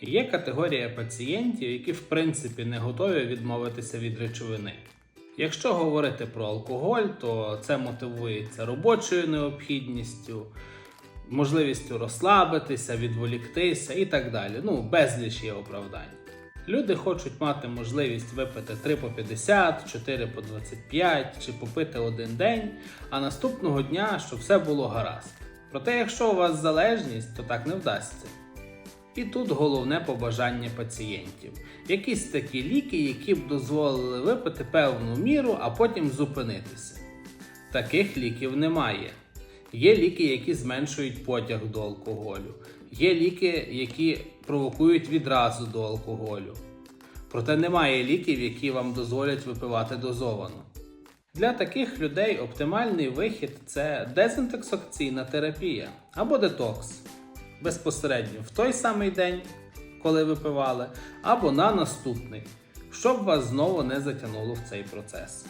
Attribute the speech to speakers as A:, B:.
A: Є категорія пацієнтів, які в принципі не готові відмовитися від речовини. Якщо говорити про алкоголь, то це мотивується робочою необхідністю, можливістю розслабитися, відволіктися і так далі. Ну, безліч є оправдань. Люди хочуть мати можливість випити 3 по 50, 4 по 25 чи попити один день, а наступного дня, щоб все було гаразд. Проте, якщо у вас залежність, то так не вдасться. І тут головне побажання пацієнтів. Якісь такі ліки, які б дозволили випити певну міру, а потім зупинитися. Таких ліків немає. Є ліки, які зменшують потяг до алкоголю. Є ліки, які провокують відразу до алкоголю. Проте немає ліків, які вам дозволять випивати дозовано. Для таких людей оптимальний вихід це дезінтоксикаційна терапія або детокс безпосередньо в той самий день, коли випивали, або на наступний, щоб вас знову не затягнуло в цей процес.